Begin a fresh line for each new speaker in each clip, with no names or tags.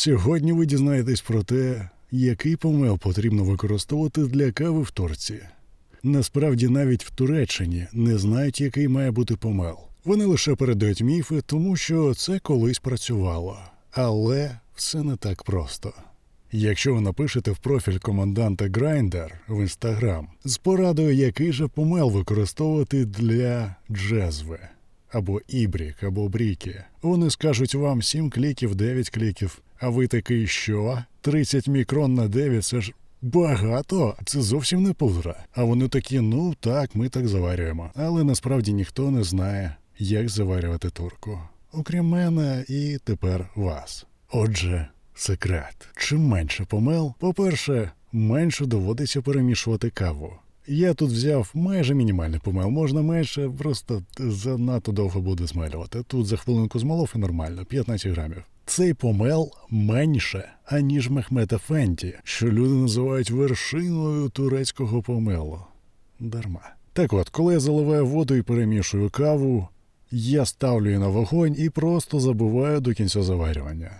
Сьогодні ви дізнаєтесь про те, який помел потрібно використовувати для кави в Турції. Насправді навіть в Туреччині не знають, який має бути помел. Вони лише передають міфи, тому що це колись працювало. Але все не так просто. Якщо ви напишете в профіль команданта Grindr в інстаграм з порадою, який же помел використовувати для джезви, або ібрік, або бріки, вони скажуть вам 7 кліків, 9 кліків. А ви такий, що? 30 мікрон на 9 це ж багато. Це зовсім не пудра. А вони такі, ну так, ми так заварюємо. Але насправді ніхто не знає, як заварювати турку. Окрім мене і тепер вас. Отже, секрет. Чим менше помел, по-перше, менше доводиться перемішувати каву. Я тут взяв майже мінімальний помел, можна менше, просто занадто довго буде змелювати. Тут за хвилинку змолов і нормально, 15 грамів. Цей помел менше, аніж Мехмета Фенті, що люди називають вершиною турецького помелу. Дарма. Так от, коли я заливаю воду і перемішую каву, я ставлю її на вогонь і просто забуваю до кінця заварювання.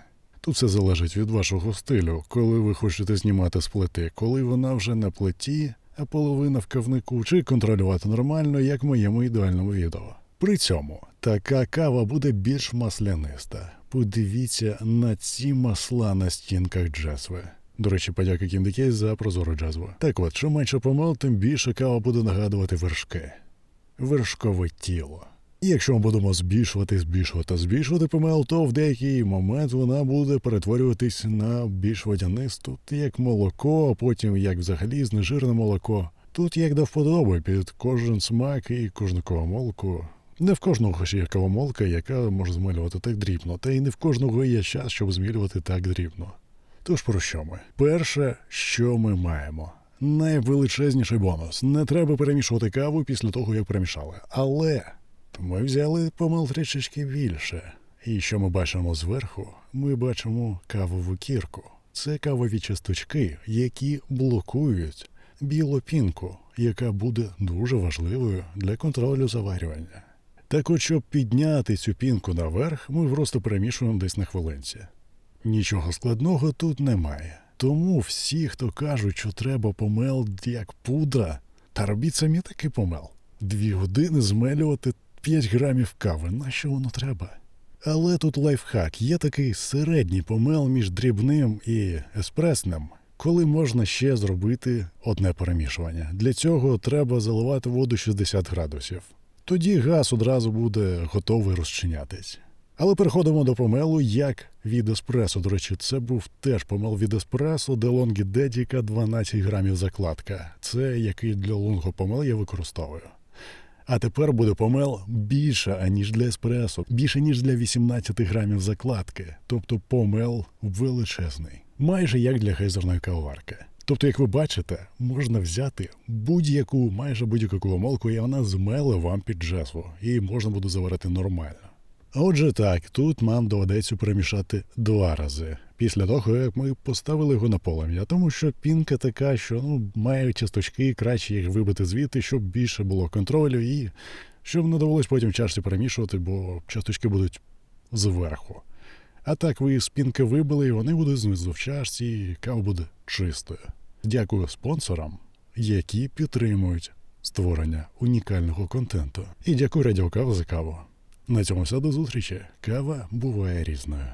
Тут все залежить від вашого стилю, коли ви хочете знімати з плити, коли вона вже на плиті, а половина в кавнику, чи контролювати нормально, як в моєму ідеальному відео. При цьому така кава буде більш масляниста. Подивіться на ці масла на стінках джезви. До речі, подяка Кіндикей за прозору джезву. Так от, що менше помил, тим більше кава буде нагадувати вершки. Вершкове тіло. І якщо ми будемо збільшувати, збільшувати, збільшувати помел, то в деякий момент вона буде перетворюватись на більш водянисту, як молоко, а потім як взагалі знежирне молоко. Тут як до вподоби під кожен смак і кожну кавомолку. Не в кожного ж є кавомолка, яка може змилювати так дрібно, та й не в кожного є час, щоб змілювати так дрібно. Тож про що ми? Перше, що ми маємо. Найвеличезніший бонус. Не треба перемішувати каву після того, як перемішали. Але ми взяли помил трішечки більше. І що ми бачимо зверху? Ми бачимо кавову кірку. Це кавові часточки, які блокують білу пінку, яка буде дуже важливою для контролю заварювання. Так от, щоб підняти цю пінку наверх, ми просто перемішуємо десь на хвилинці. Нічого складного тут немає. Тому всі, хто кажуть, що треба помел як пудра, та робіть самі такий помел. Дві години змелювати 5 грамів кави. Нащо воно треба? Але тут лайфхак. Є такий середній помел між дрібним і еспресним, коли можна ще зробити одне перемішування. Для цього треба заливати воду 60 градусів. Тоді газ одразу буде готовий розчинятись. Але переходимо до помелу як від еспресо. До речі, це був теж помел від еспресо, лонгі дедіка 12 грамів закладка. Це який для лонго помел я використовую. А тепер буде помел більше, аніж для еспресо, більше, ніж для 18 грамів закладки. Тобто помел величезний, майже як для гейзерної каварки. Тобто, як ви бачите, можна взяти будь-яку, майже будь-яку молку, і вона змеле вам під джезву, і можна буде заварити нормально. Отже, так, тут нам доведеться перемішати два рази після того, як ми поставили його на полум'я, тому що пінка така, що ну має часточки, краще їх вибити звідти, щоб більше було контролю, і щоб не довелось потім чашці перемішувати, бо часточки будуть зверху. А так ви з пінки вибили, і вони будуть знизу в чашці, і кава буде чистою. Дякую спонсорам, які підтримують створення унікального контенту. І дякую Радіо Кава за каву. На цьому все до зустрічі. Кава буває різною.